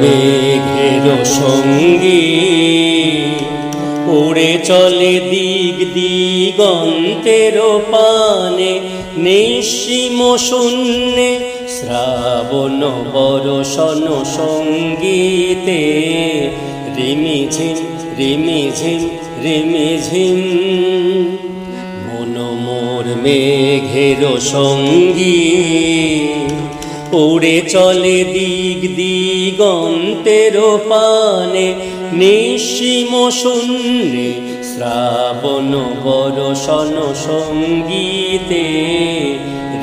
মেঘের সঙ্গী, উড়ে চলে দিক দিগন্তের পানে, নিঃসীম শূন্যে শ্রাবণ বরষণ সঙ্গীতে রিমিঝিম রিমিঝিম রিমিঝিম মনোমোর মেঘের সঙ্গী। উড়ে চলে দিক দিগন্তের পানে, নিঃসীম শূন্যে শ্রাবণ বরষণ সঙ্গীতে।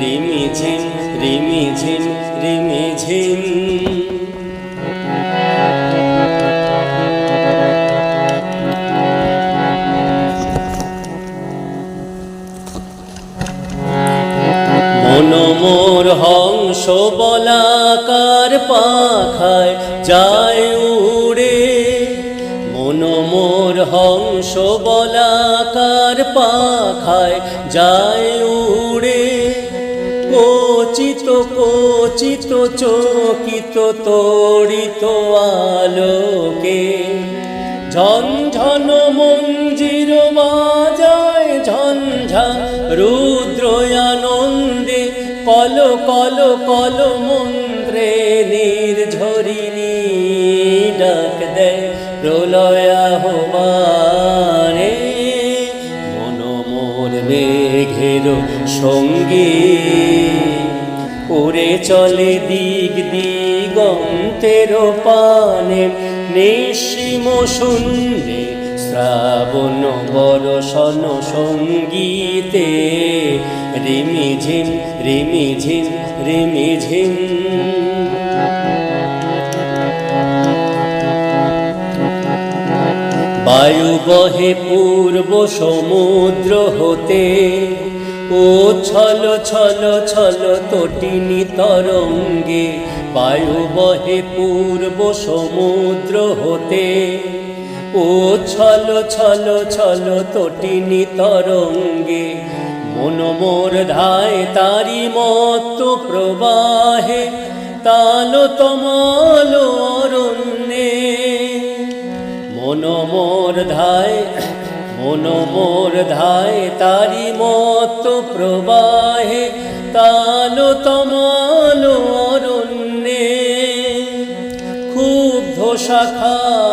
রিমিঝিম রিমিঝিম রিমিঝিম মনোমোর হংস বলাকার পাখায় যায় উড়ে। মনোমোর হংস বলাকার পাখায় যায় উড়ে। কোচিত কোচিত, চকিত তড়িত আলোকে ঝনঝন মঞ্জির বাজায় ঝঞ্ঝা আনন্দে কল কল কল মন্ত্রে নির্ঝরিণী ডাক দেয় প্রলয় আহ্বানে মনোমোর মেঘের সঙ্গী। উড়ে চলে দিক দিগন্তের পানে নিঃসীম শূন্যে শ্রাবণ বরষণ সঙ্গীতে। রিমিঝিম রিমিঝিম রিমিঝিম বায়ু বহে পূর্ব সমুদ্র হতে। ও ছল ছল ছল তটিনী তরঙ্গে। বায়ু বহে পূর্ব সমুদ্র হতে। ও ছল ছল ছল তটিনী তরঙ্গে মনোমোর ধায় তারি মত প্রবাহে, তাল তমাল অরণ্যে। মনোমোর ধায় মনোমোর ধায় তারি মত প্রবাহে, তাল তমাল অরণ্যে। ক্ষুব্ধ শাখার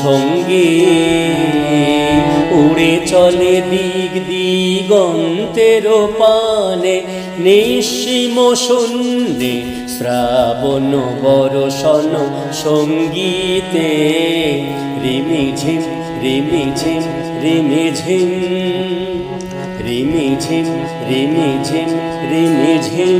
সঙ্গী। উড়ে চলে দিক দিগন্তের পানে, নিঃসীম শূন্যে শ্রাবণ বরষণ সঙ্গীতে। রিমিঝিম রিমিঝিম রিমিঝিম রিমিঝিম রিমিঝিম রিমিঝিম